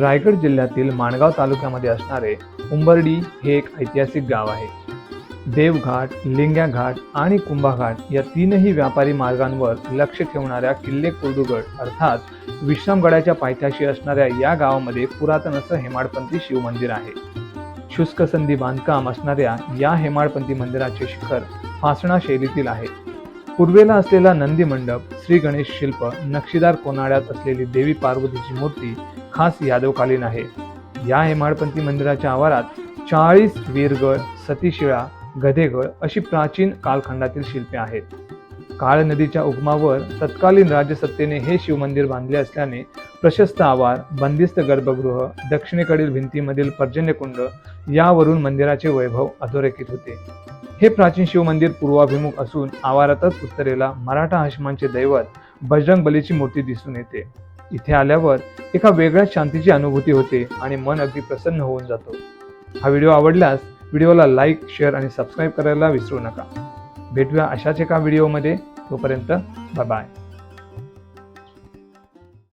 रायगड जिल्ह्यातील माणगाव तालुक्यामध्ये असणारे उंबर्डी हे एक ऐतिहासिक गाव आहे. देवघाट लिंग्या घाट आणि कुंभाघाट या तीनही व्यापारी मार्गांवर लक्ष ठेवणाऱ्या किल्ले कोरडूगड अर्थात विश्रामगडाच्या पायथ्याशी असणाऱ्या या गावामध्ये पुरातन असं हेमाडपंथी शिवमंदिर आहे. शुष्क संधी बांधकाम असणाऱ्या या हेमाडपंथी मंदिराचे शिखर फासणा शैलीतील आहे. पूर्वेला असलेला नंदी मंडप श्री गणेश शिल्प नक्षीदार कोनाड्यात असलेली देवी पार्वतीची मूर्ती खास यादवकालीन आहे. या हेमाडपंथी मंदिराच्या आवारात चाळीस वीरगड सतीशिळा गधेगड अशी प्राचीन कालखंडातील शिल्पे आहेत. काळ नदीच्या उगमावर तत्कालीन राजसत्तेने हे शिवमंदिर बांधले असल्याने प्रशस्त आवार बंदिस्त गर्भगृह दक्षिणेकडील भिंतीमधील पर्जन्यकुंड यावरून मंदिराचे वैभव अधोरेखित होते. हे प्राचीन शिवमंदिर पूर्वाभिमुख असून आवारातच उत्तरेला मराठा हाशमांचे दैवत बजरंग बलीची मूर्ती दिसून येते. इथे आल्यावर एका वेगळ्याच शांतीची अनुभूती होते आणि मन अगदी प्रसन्न होऊन जातो. हा व्हिडिओ आवडल्यास व्हिडिओला लाईक शेअर आणि सबस्क्राईब करायला विसरू नका. भेटूया अशाच एका व्हिडिओमध्ये. तोपर्यंत बाय